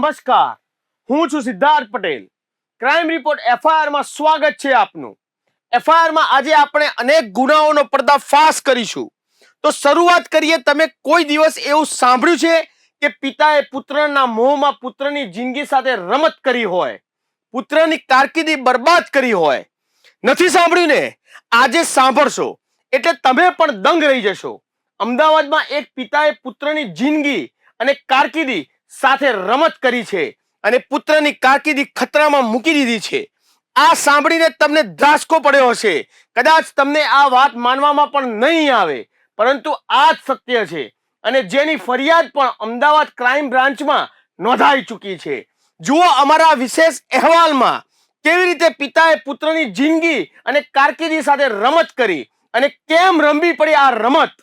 નમસ્કાર. હું છું સિદ્ધાર્થ પટેલ. ક્રાઇમ રિપોર્ટ એફઆઈઆરમાં સ્વાગત છે આપનું. એફઆઈઆરમાં આજે આપણે અનેક ગુનાઓનો પર્દાફાશ કરીશું. તો શરૂઆત કરીએ, તમે કોઈ દિવસ એવું સાંભળ્યું છે કે પિતાએ પુત્રના મોહમાં પુત્રની જિંદગી સાથે રમત કરી હોય, પુત્રની કારકિર્દી બરબાદ કરી હોય? નથી સાંભળ્યું ને? આજે સાંભળશો. એટલે તમે પણ દંગ રહી જશો. અમદાવાદમાં એક પિતાએ પુત્રની જિંદગી અને કારકિર્દી સાથે રમત કરી છે અને પુત્રની કારકિર્દી ખતરામાં મૂકી દીધી છે. આ સાંભળીને તમને ધ્રાસકો પડ્યો હશે. કદાચ તમને આ વાત માનવામાં પણ નહીં આવે, પરંતુ આ જ સત્ય છે અને જેની ફરિયાદ પણ અમદાવાદ ક્રાઇમ બ્રાન્ચમાં નોંધાઈ ચૂકી છે. જુઓ અમારા વિશેષ અહેવાલમાં કેવી રીતે પિતાએ પુત્રની જિંદગી અને કારકિર્દી સાથે રમત કરી અને કેમ રમવી પડી આ રમત?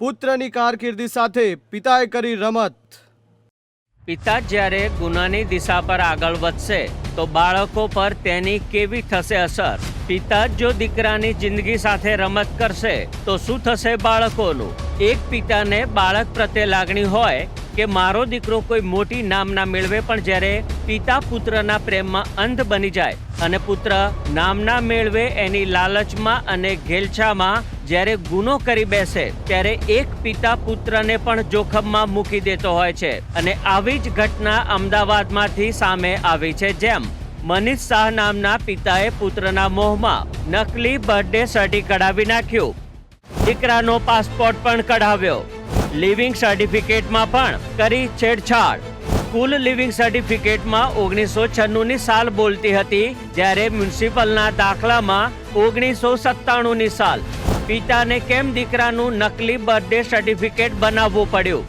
પુત્રની કારકિર્દી સાથે પિતાએ કરી રમત. પિતા જ્યારે ગુનાની દિશા પર આગળ વધશે, તો બાળકો પર તેની કેવી થશે અસર? પિતા જ દીકરાની જિંદગી સાથે રમત કરશે, તો શું થશે બાળકોનું? એક પિતાને બાળક પ્રત્યે લાગણી હોય કે મારો દીકરો કોઈ મોટી નામના મેળવે, પણ જ્યારે પિતા પુત્રના પ્રેમમાં અંધ બની જાય અને પુત્ર નામના મેળવે એની લાલચમાં અને ઘેલછામાં જ્યારે ગુનો કરી બેસે, ત્યારે એક પિતા પુત્રને પણ જોખમમાં મૂકી દેતો હોય છે અને આવી જ ઘટના અમદાવાદમાંથી સામે આવી છે જેમ મનીષ શાહ નામના પિતાએ પુત્રના મોહમાં નકલી બર્થડે સર્ટી કઢાવી નાખ્યું. દીકરાનો પાસપોર્ટ પણ કઢાવ્યો. લિવિંગ સર્ટિફિકેટમાં પણ કરી છેડછાડ. સ્કૂલ લિવિંગ સર્ટિફિકેટમાં ઓગણીસો છન્નુંની સાલ બોલતી હતી, જ્યારે મ્યુનિસિપલના દાખલામાં ઓગણીસો સત્તાણુંની સાલ. પિતાને કેમ દીકરાનું નકલી બર્થડે સર્ટિફિકેટ બનાવવું પડ્યું?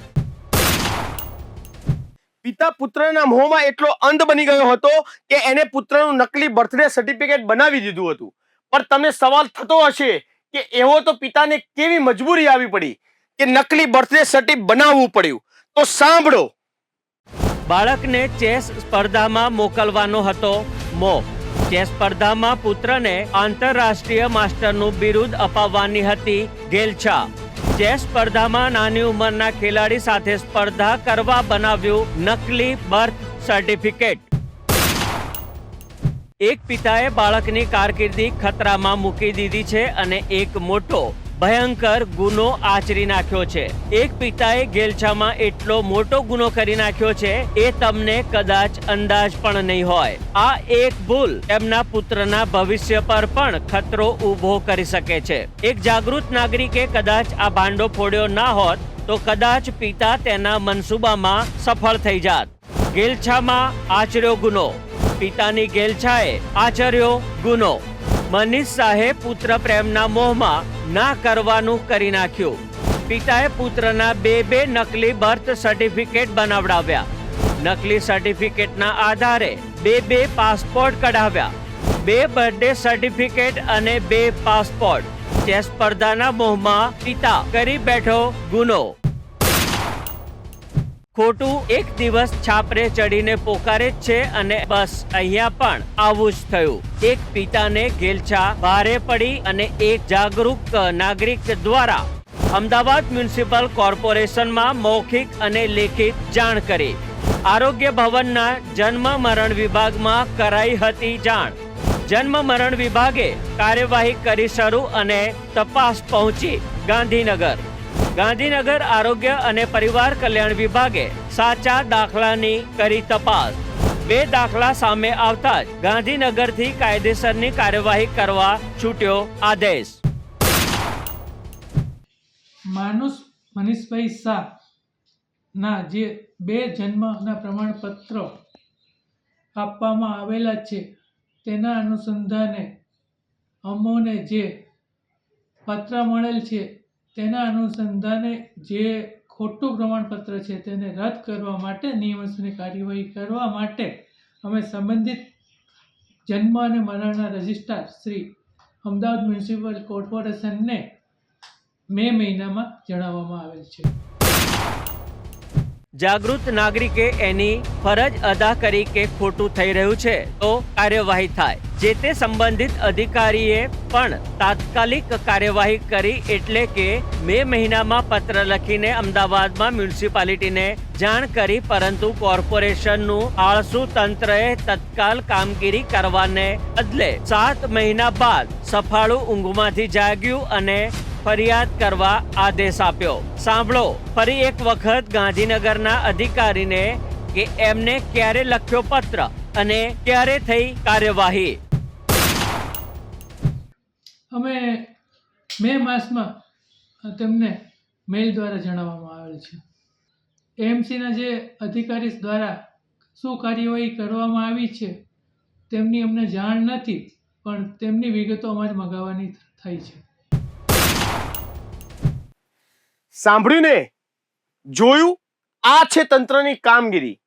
પિતા પુત્રના મોહમાં એટલો અંધ બની ગયો હતો કે એને પુત્રનું નકલી બર્થડે સર્ટિફિકેટ બનાવી દીધું હતું. પણ તમને સવાલ થતો હશે કે એવો તો પિતાને કેવી મજબૂરી આવી પડી? કે નકલી બર્થડે સર્ટિ બનાવવું પડ્યું. તો સાંભળો. બાળકને ચેસ સ્પર્ધામાં મોકલવાનો હતો મો. ચેસ સ્પર્ધામાં પુત્રને આંતરરાષ્ટ્રીય માસ્ટરનું બિરુદ અપાવવાની હતી ગેલછા. ચેસ સ્પર્ધામાં નાની ઉંમરના ખેલાડી સાથે સ્પર્ધા કરવા બનાવ્યું નકલી બર્થ સર્ટિફિકેટ. એક પિતાએ બાળકની કારકિર્દી ખતરામાં મૂકી દીધી છે અને એક મોટો. ભયંકર ગુનો આચરી નાખ્યો છે. એક પિતાએ ગેલછામાં એટલો મોટો ગુનો કરી નાખ્યો છે, એ તમને કદાચ અંદાજ પણ નહીં હોય. આ એક ભૂલ એમના પુત્રના ભવિષ્ય પર પણ ખતરો ઊભો કરી શકે છે. એક જાગૃત નાગરિકે કદાચ આ ભાંડો ફોડ્યો ના હોત, તો કદાચ પિતા તેના મનસૂબામાં સફળ થઈ જાત. ગેલછામાં આચર્યો ગુનો. પિતાની ગેલછાએ આચર્યો ગુનો. મનીષ શાહે પુત્ર પ્રેમના મોહમાં ના કરવાનું કરી નાખ્યું. પિતાએ પુત્રના બે બે નકલી બર્થ સર્ટિફિકેટ બનાવડાવ્યા. નકલી સર્ટિફિકેટના આધારે બે બે પાસપોર્ટ કઢાવ્યા. બે બર્થડે સર્ટિફિકેટ અને બે પાસપોર્ટ. ચેસ સ્પર્ધાના મોહમાં પિતા કરી બેઠો ગુનો. ખોટું એક દિવસ છાપરે ચડીને પોકારે છે અને બસ, અહીંયા પણ આવું જ થયું. એક પિતાને ગેલછા ભારે પડી અને એક જાગૃત નાગરિક દ્વારા અમદાવાદ મ્યુનિસિપલ કોર્પોરેશનમાં મૌખિક અને લેખિત જાણ કરી. આરોગ્ય ભવનના જન્મ મરણ વિભાગમાં કરાઈ હતી જાણ. જન્મ મરણ વિભાગે કાર્યવાહી કરી શરૂ અને તપાસ પહોંચી ગાંધીનગર. ગાંધીનગર આરોગ્ય અને પરિવાર કલ્યાણ વિભાગે સાચા દાખલાની કરી તપાસ. બે દાખલા સામે આવતા જ ગાંધીનગરથી કાયદેસરની કાર્યવાહી કરવા છૂટ્યો આદેશ. માનુસ મનીષભાઈ શાહ ના જે બે જન્મના પ્રમાણપત્રો આપવામાં આવેલા છે, તેના અનુસંધાને અમોને જે પત્ર મળેલ છે તેના અનુસંધાને જે ખોટું પ્રમાણપત્ર છે તેને રદ કરવા માટે નિયમસરની કાર્યવાહી કરવા માટે અમે સંબંધિત જન્મ અને મરણના રજિસ્ટ્રાર શ્રી અમદાવાદ મ્યુનિસિપલ કોર્પોરેશનને મે મહિનામાં જણાવવામાં આવેલ છે. જાગૃત નાગરિકે એની ફરજ અદા કરી કે ખોટું થઈ રહ્યું છે, તો કાર્યવાહી થાય. જે તે સંબંધિત અધિકારીએ પણ તાત્કાલિક કાર્યવાહી કરી એટલે કે મે મહિનામાં પત્ર લખીને અમદાવાદમાં મ્યુનિસિપાલિટીને જાણ કરી, પરંતુ કોર્પોરેશનનું આળસુ તંત્રએ તત્કાલ કામગીરી કરવાને બદલે સાત મહિના બાદ સફાળું ઊંઘમાંથી જાગ્યું અને ફરિયાદ કરવા આદેશ આપ્યો. સાંભળો, ફરી એક વખત ગાંધીનગરના અધિકારીને કે એમને ક્યારે લખ્યો પત્ર અને ક્યારે થઈ કાર્યવાહી. અમે મે માસમાં તેમને મેલ દ્વારા જણાવવામાં આવેલ છે. એમસીના જે અધિકારી દ્વારા શું કાર્યવાહી કરવામાં આવી છે, તેમની અમને જાણ નથી, પણ તેમની વિગતો અમારે મગાવવાની થઈ છે. સાંભળ્યું ને? જોયું? આ છે તંત્રની કામગીરી.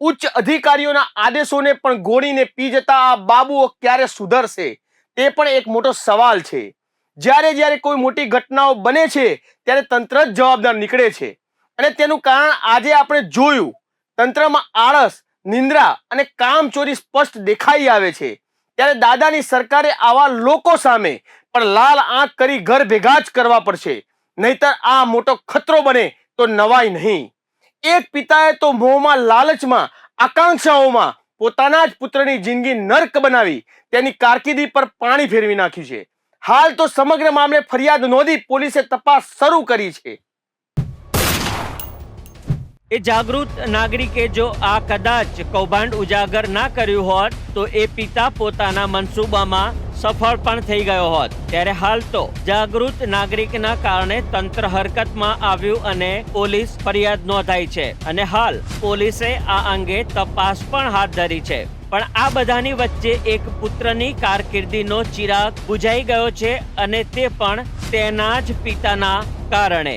ઉચ્ચ અધિકારીઓના આદેશોને પણ ગોળીને પી જતા આ બાબુઓ ક્યારે સુધરશે? તે પણ એક મોટો સવાલ છે. જ્યારે જ્યારે કોઈ મોટી ઘટનાઓ બને છે, ત્યારે તંત્ર જ જવાબદાર નીકળે છે. અને તેનું કારણ આજે આપણે જોયું. તંત્રમાં આળસ, નિંદ્રા અને કામચોરી સ્પષ્ટ દેખાઈ આવે છે. ત્યારે દાદાની સરકારે આવા લોકો સામે પણ લાલ આંખ કરી ઘર ભેગા જ કરવા પડશે. નહીતર આ મોટો ખતરો બને તો નવાય નહીં. એક પિતાએ તો મોહમાં લાલચમાં, આકાંક્ષાઓમાં પોતાના જ પુત્રની જિંદગી નર્ક બનાવી, તેની કારકિર્દી પર પાણી ફેરવી નાખ્યું છે. હાલ તો સમગ્ર મામલે ફરિયાદ નોંધી પોલીસે તપાસ શરૂ કરી છે. એ જાગૃત નાગરિકે જો આ કદાચ કૌભાંડ ઉજાગર ના કર્યું હોત તો એ પિતા પોતાના મનસૂબામાં સફળ પણ થઈ ગયો હોત. ત્યારે હાલ તો જાગૃત નાગરિકના કારણે તંત્ર હરકતમાં આવ્યું અને પોલીસ ફરિયાદ નોંધાઈ છે. અને હાલ પોલીસે આ અંગે તપાસ પણ હાથ ધરી છે. પણ આ બધાની વચ્ચે એક પુત્રની કારકિર્દીનો ચિરાગ બુજાઈ ગયો છે અને તે પણ તેના જ પિતાના કારણે.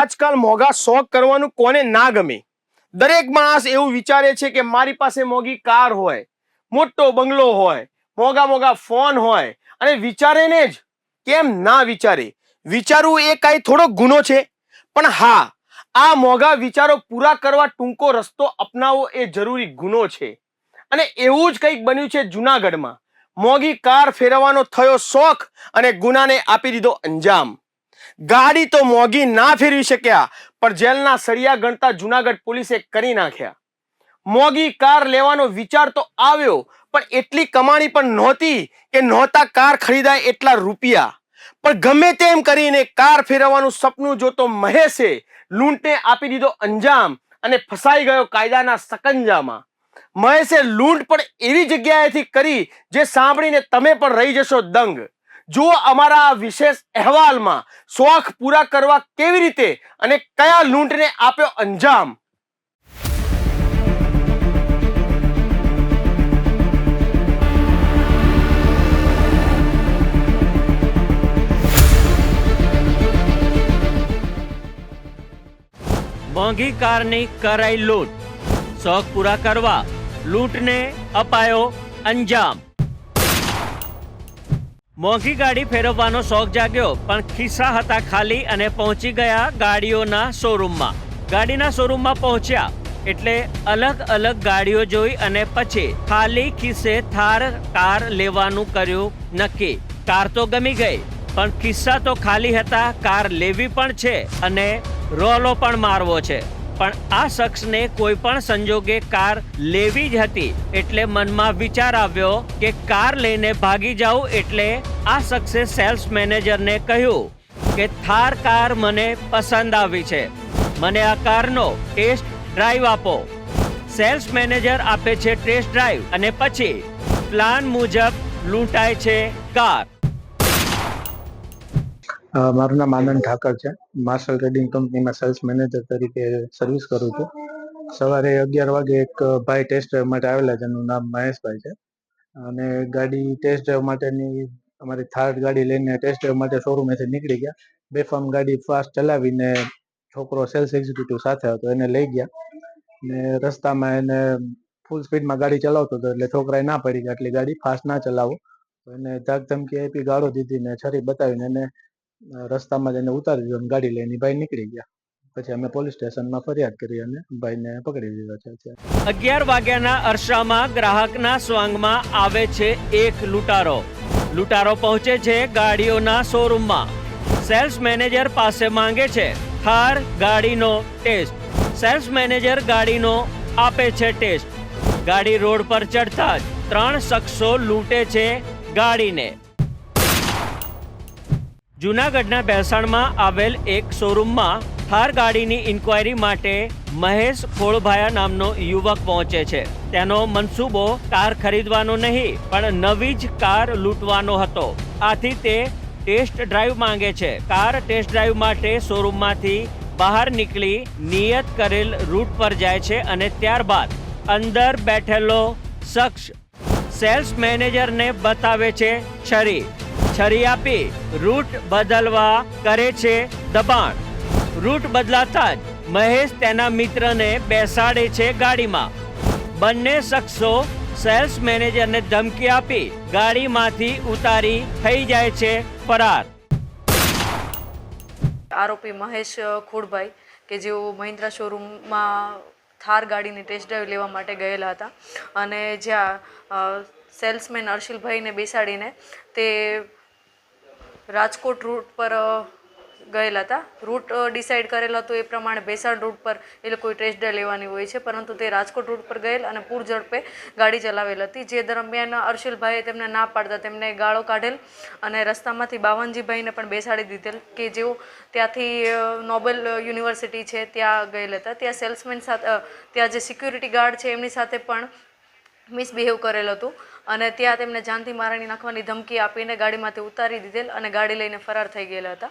આજકાલ મોંઘા શોખ કરવાનું કોને ના ગમે? દરેક માણસ એવું વિચારે છે કે મારી પાસે મોંઘી કાર હોય, મોટો બંગલો હોય, મોંઘા મોંઘા ફોન હોય, અને વિચારે ને જ. કેમ ના વિચારે? વિચારવું એ કાંઈ થોડો ગુનો છે. પણ હા, આ મોંઘા વિચારો પૂરા કરવા ટૂંકો રસ્તો અપનાવવો એ જરૂરી ગુનો છે. અને એવું જ કંઈક બન્યું છે જુનાગઢમાં. મોંઘી કાર ફેરવવાનો થયો શોખ અને ગુનાને આપી દીધો અંજામ. ગાડી તો મોંઘી ના ફેરવી શક્યા, પણ જેલના સળિયા ગણતા જુનાગઢ પોલીસે કરી નાખ્યા. મોંઘી કાર લેવાનો વિચાર તો આવ્યો, પણ એટલી કમાણી પણ નહોતી કે નહોતા કાર ખરીદાય એટલા રૂપિયા. પણ ગમે તેમ કરીને કાર ફેરવવાનું સપનું જોતો મહેશે લૂંટને આપી દીધો અંજામ અને ફસાઈ ગયો કાયદાના સકંજામાં. મહેશે લૂંટ પણ એવી જગ્યાએથી કરી જે સાંભળીને તમે પણ રહી જશો દંગ. જુઓ અમારા વિશેષ અહેવાલમાં શોખ પૂરા કરવા કેવી રીતે અને કયા લૂંટને આપ્યો અંજામ? મોંઘી કારની કરાઈ લૂંટ. શોખ પૂરા કરવા લૂંટને અપાયો અંજામ. મોંઘી ગાડી ફેરવવાનો શોખ જાગ્યો, પણ ખિસ્સા હતા ખાલી અને પહોંચી ગયા ગાડીઓના શોરૂમમાં. ગાડીના શોરૂમમાં પહોંચ્યા એટલે અલગ અલગ ગાડીઓ જોઈ અને પછી ખાલી ખિસ્સે થાર, કાર લેવાનું કર્યું નક્કી. કાર તો ગમી ગઈ, પણ ખિસ્સા તો ખાલી હતા, કાર લેવી પણ છે અને રોલો પણ મારવો છે. પણ આ શખ્સને કોઈ પણ સંજોગે કાર લેવી જ હતી. એટલે મનમાં વિચાર આવ્યો કે કાર લઈને ભાગી જાઉં એટલે આ શખ્સે સેલ્સ મેનેજરને કહ્યું કે થાર કાર મને પસંદ આવી છે. મને આ કારનો ટેસ્ટ ડ્રાઈવ આપો. સેલ્સ મેનેજર આપે છે ટેસ્ટ ડ્રાઈવ અને પછી પ્લાન મુજબ લૂંટાય છે કાર. મારું નામ આનંદ ઠાકર છે. માર્શલ ટ્રેડિંગ કંપનીમાં સેલ્સ મેનેજર તરીકે સર્વિસ કરું છું. સવારે અગિયાર વાગે એક ભાઈ ટેસ્ટ ડ્રાઈવ માટે આવેલા છે, એનું નામ મહેશભાઈ છે. અને ગાડી ટેસ્ટ ડ્રાઈવ માટેની, અમારી થાર્ડ ગાડી લઈને ટેસ્ટ ડ્રાઈવ માટે શોરૂમેથી નીકળી ગયા. બેફામ ગાડી ફાસ્ટ ચલાવીને છોકરો સેલ્સ એક્ઝિક્યુટિવ સાથે હતો, એને લઈ ગયા. ને રસ્તામાં એને ફૂલ સ્પીડમાં ગાડી ચલાવતો હતો, એટલે છોકરાએ ના પડી ગયા આટલી ગાડી ફાસ્ટ ના ચલાવો. એને ધાક ધમકી આપી, ગાળો દીધી ને છરી બતાવીને એને રસ્તામાં જઈને ઉતારી દીધો અને ગાડી લઈને ભાઈ નીકળી ગયા. પછી અમે પોલીસ સ્ટેશનમાં ફરિયાદ કરી અને ભાઈને પકડી લીધો છે અગિયાર વાગ્યાના અરસામાં ગ્રાહકના સ્વાંગમાં આવે છે એક લૂંટારો. લૂંટારો પહોંચે છે ગાડીઓના શોરૂમમાં. સેલ્સ મેનેજર પાસે માંગે છે થાર ગાડીનો ટેસ્ટ. સેલ્સ મેનેજર ગાડીનો આપે છે ટેસ્ટ. ગાડી રોડ પર ચડતા જ ત્રણ શખ્સો લૂંટે છે ગાડીને. જૂનાગઢના ભેસાણમાં આવેલ એક શોરૂમમાં થાર ગાડીની ઇન્ક્વાયરી માટે મહેશ ખોળભાયા નામનો યુવક પહોંચે છે. તેનો મનસૂબો કાર ખરીદવાનો નહીં, પણ નવી જ કાર લૂંટવાનો હતો. આથી તે ટેસ્ટ ડ્રાઈવ માંગે છે. કાર ટેસ્ટ ડ્રાઈવ માટે શોરૂમમાંથી બહાર નીકળી નિયત કરેલ રૂટ પર જાય છે અને ત્યારબાદ અંદર બેઠેલો શખ્સ સેલ્સ મેનેજરને બતાવે છે, છરી. છરી આપી રૂટ બદલવા કરે છે દબાણ. રૂટ બદલાતા જ મહેશ તેના મિત્રને બેસાડે છે ગાડીમાં. બંને શખ્સો સેલ્સ મેનેજરને ધમકી આપી ગાડીમાંથી ઉતારી થઈ જાય છે ફરાર. આરોપી મહેશ ખોડભાઈ, કે જેઓ મહિન્દ્રા શોરૂમમાં થાર ગાડીની ટેસ્ટ ડ્રાઈવ લેવા માટે ગયેલા હતા અને જ્યાં સેલ્સમેન અર્શિલભાઈને બેસાડીને તે રાજકોટ રૂટ પર ગયેલા હતા. રૂટ ડિસાઇડ કરેલો હતો એ પ્રમાણે ભેસાણ રૂટ પર એ લોકોએ ટેસ્ટ ડ્રાઈવ લેવાની હોય છે. પરંતુ તે રાજકોટ રૂટ પર ગયેલ અને પૂર ઝડપે ગાડી ચલાવેલ હતી. જે દરમિયાન અર્શિલભાઈએ તેમને ના પાડતા તેમને ગાળો કાઢેલ અને રસ્તામાંથી બાવનજીભાઈને પણ બેસાડી દીધેલ કે જેઓ ત્યાંથી નોબેલ યુનિવર્સિટી છે ત્યાં ગયેલ હતા. ત્યાં સેલ્સમેન સાથે ત્યાં જે સિક્યુરિટી ગાર્ડ છે એમની સાથે પણ મિસબિહેવ કરેલ હતું. અને ત્યાં તેમને જાનથી મારણી નાખવાની ધમકી આપીને ગાડીમાંથી ઉતારી દીધેલ અને ગાડી લઈને ફરાર થઈ ગયેલા હતા.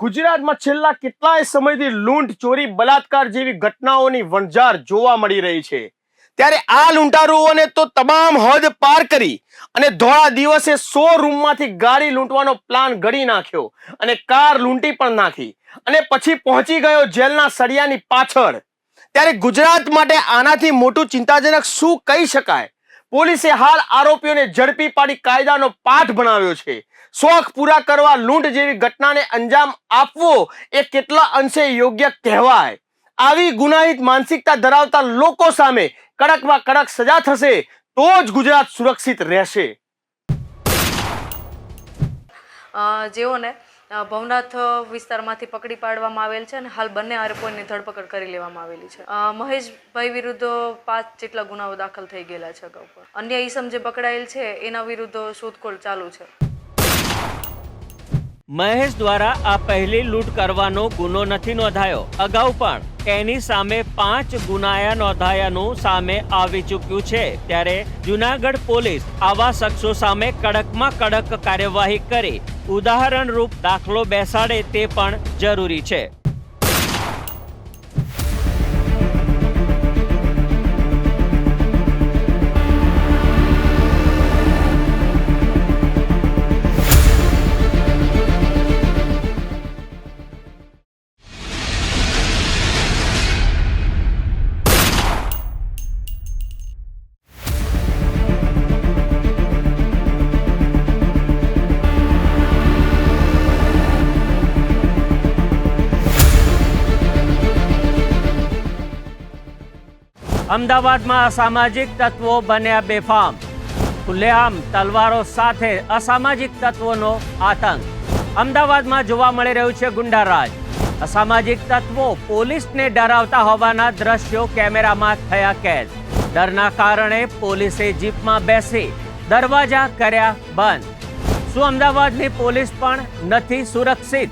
ગુજરાતમાં છેલ્લા કેટલાય સમયથી લૂંટ, ચોરી બલાત્કાર જેવી ઘટનાઓની વણઝાર જોવા મળી રહી છે. ત્યારે આ લૂંટારુઓને તો તમામ હદ પાર કરી અને ધોળા દિવસે સો રૂમમાંથી ગાડી લૂંટવાનો પ્લાન ઘડી નાખ્યો અને કાર લૂંટી પણ નાખી અને પછી પહોંચી ગયો જેલના સળિયાની પાછળ. ત્યારે ગુજરાત માટે આનાથી મોટું ચિંતાજનક શું કહી શકાય? પોલીસે હાલ આરોપીઓને ઝડપી પાડી કાયદાનો પાઠ ભણાવ્યો છે. શોખ પૂરા કરવા લૂંટ જેવી ઘટનાને અંજામ આપવો એ કેટલા અંશે યોગ્ય કહેવાય? આવી ગુનાહિત માનસિકતા ધરાવતા લોકો સામે કડકમાં કડક સજા થશે તો જ ગુજરાત સુરક્ષિત રહેશે. જેઓને ભવનાથ વિસ્તારમાંથી પકડી પાડવામાં આવેલ છે અને હાલ બંને આરોપીઓની ધરપકડ કરી લેવામાં આવેલી છે. મહેશભાઈ વિરુદ્ધ પાંચ જેટલા ગુનાઓ દાખલ થઈ ગયેલા છે અગાઉ પર અન્ય ઈસમ જે પકડાયેલ છે, એના વિરુદ્ધ શોધખોળ ચાલુ છે. મહેશ દ્વારા આ પહેલી લૂંટ કરવાનો ગુનો નથી નોંધાયો. અગાઉ પણ એની સામે પાંચ ગુનાયા નોંધાયાનું સામે આવી ચૂક્યું છે. ત્યારે જુનાગઢ પોલીસ આવા શખ્સો સામે કડકમાં કડક કાર્યવાહી કરી ઉદાહરણ રૂપ દાખલો બેસાડે તે પણ જરૂરી છે. અમદાવાદમાં અસામાજિક તત્વો બન્યા બેફામ. ખુલ્લેઆમ તલવારો સાથે અસામાજિક તત્વોનો આતંક. અમદાવાદમાં જોવા મળી રહ્યું છે ગુંડારાજ. અસામાજિક તત્વો પોલીસને ડરાવતા હોવાના દ્રશ્યો કેમેરામાં થયા કેદ. ડરના કારણે પોલીસે જીપમાં બેસી દરવાજા કર્યા બંધ. શું અમદાવાદની પોલીસ પણ નથી સુરક્ષિત?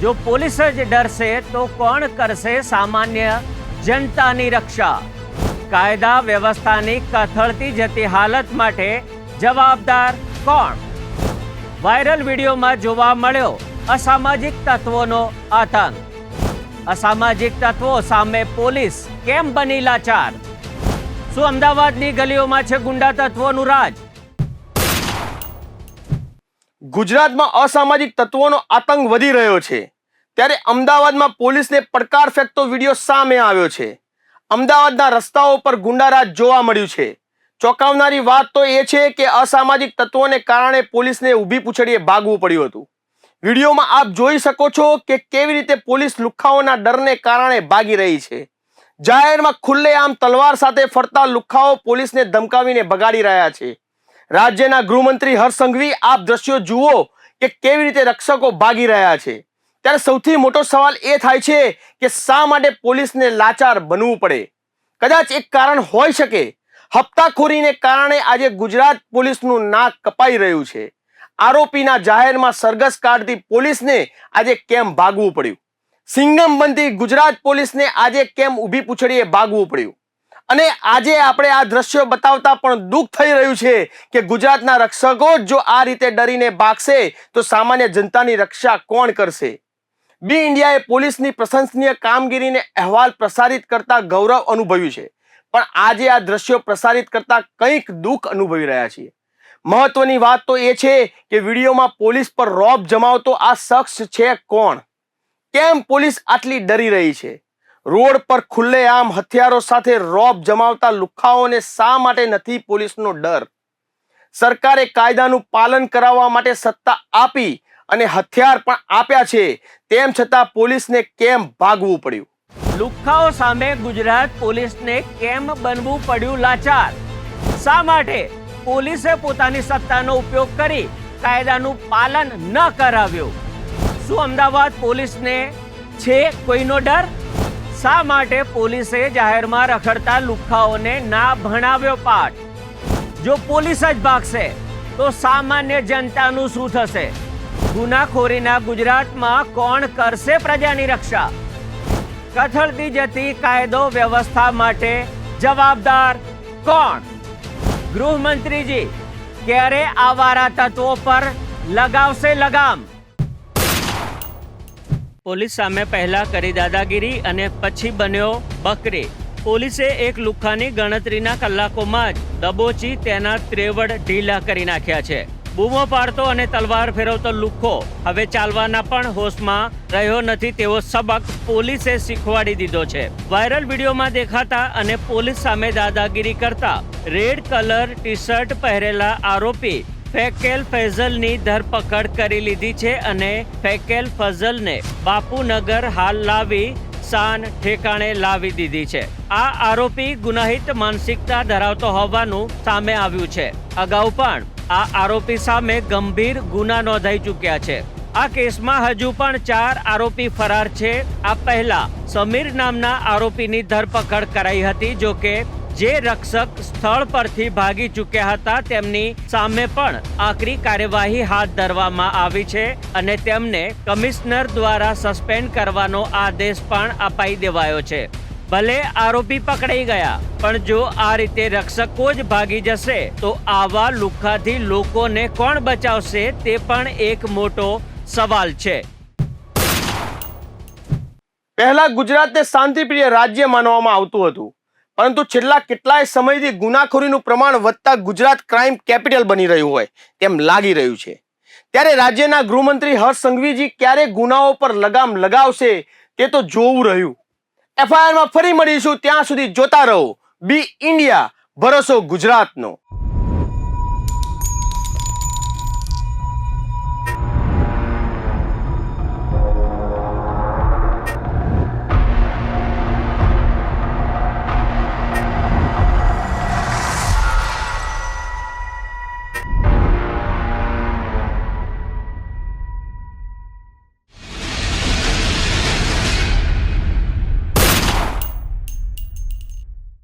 જો પોલીસ જ ડરશે તો કોણ કરશે સામાન્ય જનતાની રક્ષા? કાયદા વ્યવસ્થાની કથળતી જતી હાલત માટે જવાબદાર કોણ? વાયરલ વિડીયોમાં જોવા મળ્યો અસામાજિક તત્વોનો આતંક. અસામાજિક તત્વો સામે પોલીસ કેમ બની લાચાર? શું અમદાવાદની ગલીઓમાં છે ગુંડા તત્વોનું રાજ? ગુજરાતમાં અસામાજિક તત્વોનો આતંક વધી રહ્યો છે. ત્યારે અમદાવાદમાં પોલીસને પડકાર ફેંકતો વીડિયો સામે આવ્યો છે. અમદાવાદના રસ્તાઓ પર ગુંડારાજ જોવા મળ્યું છે. ચોંકાવનારી વાત તો એ છે કે અસામાજિક તત્વોને કારણે પોલીસને ઊભી પૂછડીએ ભાગવું પડ્યું હતું. વિડીયોમાં આપ જોઈ શકો છો કે કેવી રીતે પોલીસ લુખ્ખાઓના ડરને કારણે ભાગી રહી છે. જાહેરમાં ખુલ્લેઆમ તલવાર સાથે ફરતા લુખ્ખાઓ પોલીસને ધમકાવીને ભગાડી રહ્યા છે. રાજ્યના ગૃહમંત્રી હર્ષ સંઘવી, આપ દ્રશ્યો જુઓ કે કેવી રીતે રક્ષકો ભાગી રહ્યા છે. ત્યારે સૌથી મોટો સવાલ એ થાય છે કે શા માટે પોલીસને લાચાર બનવું પડે? કદાચ એક કારણ હોઈ શકે. હપ્તાખોરીને કારણે આજે ગુજરાત પોલીસનું નાક કપાઈ રહ્યું છે. આરોપીના જાહેરમાં સરઘસ કાઢતી પોલીસને આજે કેમ ભાગવું પડ્યું? સિંગમ બનતી ગુજરાત પોલીસને આજે કેમ ઊભી પૂછડીએ ભાગવું પડ્યું? અને આજે આપણે આ દ્રશ્યો બતાવતા પણ દુઃખ થઈ રહ્યું છે કે ગુજરાતના રક્ષકો જો આ રીતે ડરીને ભાગશે, તો સામાન્ય જનતાની રક્ષા કોણ કરશે? બી ઇન્ડિયાએ પોલીસની પ્રશંસનીય કામગીરીને અહેવાલ પ્રસારિત કરતા ગૌરવ અનુભવ્યું છે. પણ આજે આ દ્રશ્યો પ્રસારિત કરતા કંઈક દુઃખ અનુભવી રહ્યા છીએ. મહત્વની વાત તો એ છે કે વિડીયોમાં પોલીસ પર રોબ જમાવતો આ શખ્સ છે કોણ? કેમ પોલીસ આટલી ડરી રહી છે? રોડ પર ખુલ્લેઆમ હથિયારો સાથે રોબ જમાવતા લુખ્ખાઓને શા માટે નથી પોલીસનો ડર? સરકારે કાયદાનું પાલન કરાવવા માટે સત્તા આપી અને હથિયાર પણ આપ્યા છે. તેમ છતાં પોલીસને કેમ ભાગવું પડ્યું? લુખ્ખાઓ સામે ગુજરાત પોલીસને કેમ બનવું પડ્યું લાચાર? શા માટે પોલીસે પોતાની સત્તાનો ઉપયોગ કરી કાયદાનું પાલન ન કરાવ્યું? શું અમદાવાદ પોલીસને છે કોઈનો ડર? શા માટે પોલીસે જાહેરમાં રખડતા લુખ્ખાઓને ના ભણાવ્યો પાઠ? જો પોલીસ જ ભાગશે, તો સામાન્ય જનતાનું શું થશે? ગુનાખોરીના ગુજરાતમાં કોણ કરશે પ્રજાની રક્ષા? કથળતી જતી કાયદો વ્યવસ્થા માટે જવાબદાર કોણ? ગૃહમંત્રીજી, ક્યારે આવારા તત્વો પર લગાવશે લગામ? પોલીસ સામે પહેલા કરી દાદાગીરી અને પછી બન્યો બકરી. પોલીસે એક લુખ્ખાની ગણતરીના કલાકોમાં જ દબોચી તેના ત્રેવડ ઢીલા કરી નાખ્યા છે. બૂમો પાડતો અને તલવાર ફેરવતો લુખ્ખો. હવે ચાલવાના પણ હોશમાં રહ્યો નથી તેવો સબક પોલીસે શીખવાડી દીધો છે. વાયરલ વિડીયોમાં દેખાતા અને પોલીસ સામે દાદાગીરી કરતા રેડ કલર ટી શર્ટ પહેરેલા આરોપી ફેકેલ ફૈઝલની ધરપકડ કરી લીધી છે અને ફેકેલ ફઝલને બાપુનગર હાલ લાવી શાન ઠેકાણે લાવી દીધી છે. આ આરોપી ગુનાહિત માનસિકતા ધરાવતો હોવાનું સામે આવ્યું છે. અગાઉ પણ આ આરોપી સામે ગંભીર ગુના નોંધાઈ ચૂક્યા છે. આ કેસમાં હજુ પણ ચાર આરોપી ફરાર છે. આ પહેલા સમીર નામના આરોપીની ધરપકડ કરાઈ હતી, જો કે જે રક્ષક સ્થળ પરથી ભાગી ચૂક્યા હતા, તેમની સામે પણ આકરી કાર્યવાહી હાથ ધરવામાં આવી છે અને તેમને કમિશનર દ્વારા સસ્પેન્ડ કરવાનો આદેશ પણ અપાઈ દેવાયો છે. ભલે આરોપી પકડાઈ ગયા, પણ જો આ રીતે રક્ષકો જ ભાગી જશે, તો આવા લુખાથી લોકોને કોણ બચાવશે તે પણ એક મોટો સવાલ છે. પહેલા ગુજરાતને શાંતિપ્રિય રાજ્ય માનવામાં આવતું હતું, પરંતુ છેલ્લા કેટલાય સમયથી ગુનાખોરીનું પ્રમાણ વધતા ગુજરાત ક્રાઇમ કેપિટલ બની રહ્યું હોય તેમ લાગી રહ્યું છે. ત્યારે રાજ્યના ગૃહમંત્રી હર્ષ સંઘવીજી ક્યારે ગુનાઓ પર લગામ લગાવશે તે તો જોવું રહ્યું. એફઆઈઆરમાં ફરી મળીશું. ત્યાં સુધી જોતા રહો. બી ઇન્ડિયા ભરોસો ગુજરાતનો.